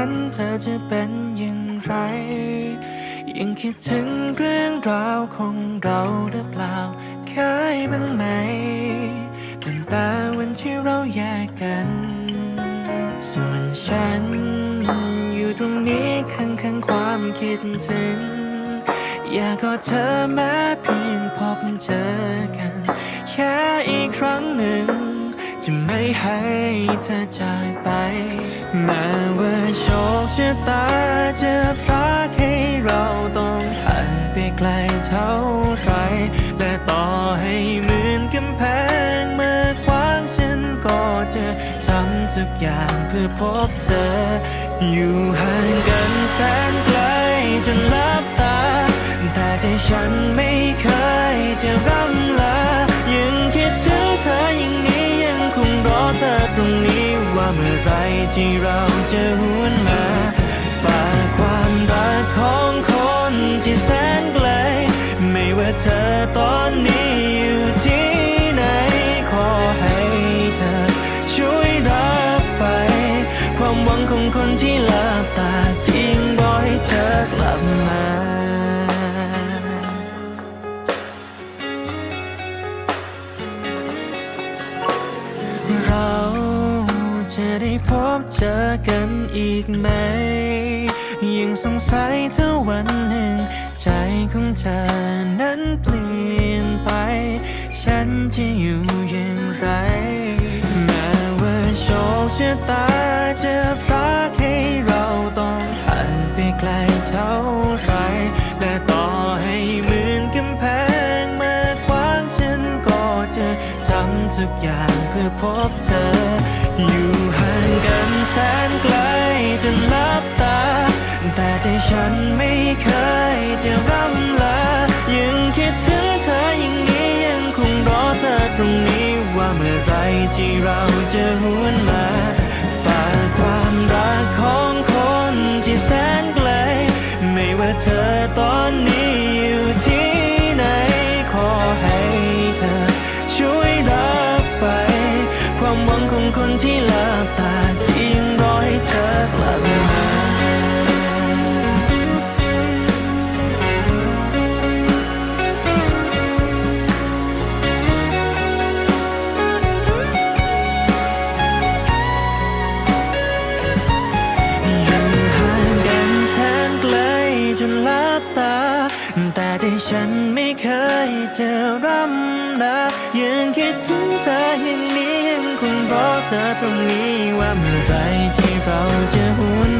ฉันเธอจะเป็นอย่างไร ยังคิดถึงเรื่องราวของเราหรือเปล่าเคยบ้างไหมตั้งแต่วันที่เราแยกกัน ส่วนฉัน อยู่ตรงนี้ข้างๆความคิดถึง อยากกอดเธอแม้เพียงพบเจอกัน แค่อีกครั้งหนึ่ง จะไม่ให้เธอจากไปแม้ว่า คชะตาจะพรากให้เราต้องห่างไปไกลเท่าไรและต่อให้เหมือนกำแพงเมื่อขวางฉันก็จะทำทุกอย่างเพื่อพบเธอ อยู่ห่างกันแสนไกลจนลับตา แต่ใจฉันไม่เคยจะร่ำ เมื่อไรที่เราจะหวนมา จะได้พบเจอกันอีกไหมยังสงสัยถ้าวันหนึ่ง ใจของเธอนั้นเปลี่ยนไป ฉันจะอยู่อย่างไร แม้ว่าโชคชะตาจะพาให้เราต้องห่างไปไกลเท่าไรและต่อให้เหมือนกำแพงเมื่อขวางฉันก็จะทำทุกอย่างเพื่อพบเธอ ยจะร่ำลายังคิดถึงเธออย่างนี้ยังคงรอเธอตรงนี้ว่าเมื่อไรที่เราจะหวนมาฝากความรักของคนที่แสนไกล ไม่ว่าเธอตอนนี้ แต่ฉันไม่เคยจะร่ำลายังคิดถึงเธออย่างนี้ยังคงรอเธอตรงนี้ว่าเมื่อไรที่เราจะหุน